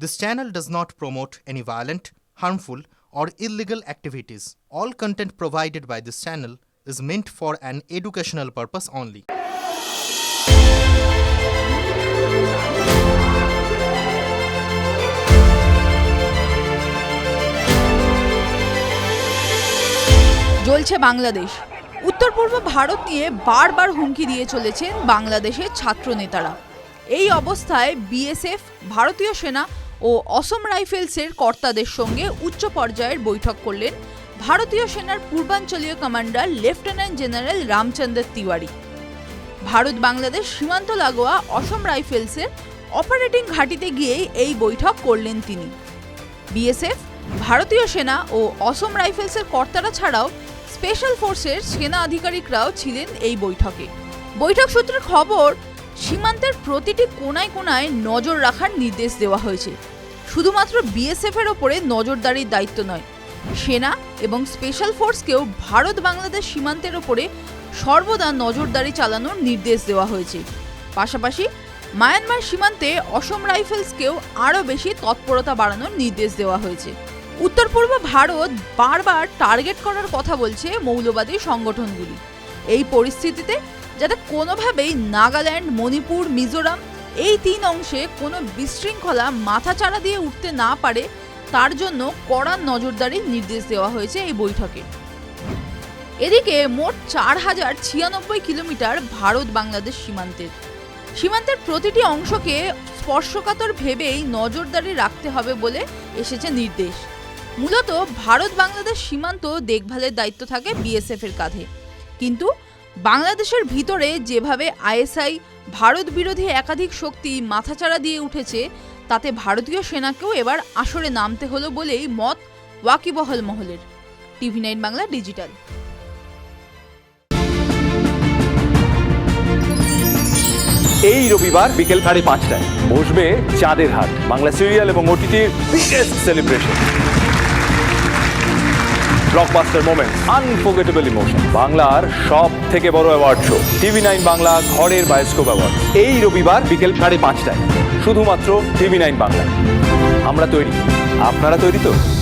This channel does not promote any violent, harmful, or illegal activities. All content provided by this channel is meant for an educational purpose only. জ্বলছে বাংলাদেশ উত্তর পূর্ব ভারত নিয়ে বারবার হুমকি দিয়ে চলেছেন বাংলাদেশের ছাত্র নেতারা এই অবস্থায় বিএসএফ ভারতীয় সেনা ও অসম রাইফেলসের কর্তাদের সঙ্গে উচ্চ পর্যায়ের বৈঠক করলেন ভারতীয় সেনার পূর্বাঞ্চলীয় commander lieutenant general Ramchandra Tiwari. Bharat Bangladesh সীমান্ত লাগোয়া অসম রাইফেলসের অপারেটিং ঘাঁটিতে গিয়েই এই বৈঠক করলেন তিনি। বিএসএফ, ভারতীয় সেনা ও অসম রাইফেলসের কর্তারা ছাড়াও স্পেশাল ফোর্সের সেনা আধিকারিকরাও ছিলেন এই বৈঠকে। বৈঠক সূত্রের খবর সীমান্তের প্রতিটি কোনায় কোনায় নজর রাখার নির্দেশ দেওয়া হয়েছে। শুধুমাত্র বিএসএফ এর ওপরে নজরদারির দায়িত্ব নয়, সেনা এবং স্পেশাল ফোর্সকেও ভারত বাংলাদেশ সীমান্তের ওপরে সর্বদা নজরদারি চালানোর নির্দেশ দেওয়া হয়েছে। পাশাপাশি মায়ানমার সীমান্তে অসম রাইফেলসকেও আরও বেশি তৎপরতা বাড়ানোর নির্দেশ দেওয়া হয়েছে। উত্তর পূর্ব ভারত বারবার টার্গেট করার কথা বলছে মৌলবাদী সংগঠনগুলি। এই পরিস্থিতিতে যাতে কোনোভাবেই নাগাল্যান্ড, মণিপুর, মিজোরাম এই তিন অংশে কোনো বিশৃঙ্খলা মাথাচাড়া দিয়ে উঠতে না পারে, তার জন্য কড়া নজরদারির নির্দেশ দেওয়া হয়েছে এই বৈঠকে। এদিকে মোট চার হাজার ছিয়ানব্বই কিলোমিটার ভারত বাংলাদেশ সীমান্তের সীমান্তের প্রতিটি অংশকে স্পর্শকাতর ভেবেই নজরদারি রাখতে হবে বলে এসেছে নির্দেশ। মূলত ভারত বাংলাদেশ সীমান্ত দেখভালের দায়িত্ব থাকে বিএসএফ এর কাঁধে। কিন্তু বাংলাদেশের ভিতরে যেভাবে আইএসআই ভারত বিরোধী একাধিক শক্তি মাথাচাড়া দিয়ে উঠেছে, তাতে ভারতীয় সেনাকেও এবার আসরে নামতে হলো বলেই মত ওয়াকিবহল মহলের। TV nine Bangla digital. এই রবিবার বিকেল সাড়ে পাঁচটায় বসবে চাঁদের হাট, বাংলা সিরিয়াল এবং ওটিটির বিশেষ celebration. Blockbuster moment unforgettable emotion বাংলার সব থেকে বড় award show TV nine Bangla ঘরের বায়োস্কোপ অ্যাওয়ার্ড এই রবিবার বিকেল সাড়ে পাঁচটায়, শুধুমাত্র টিভি নাইন বাংলা আমরা তৈরি। আপনারা তৈরি তো?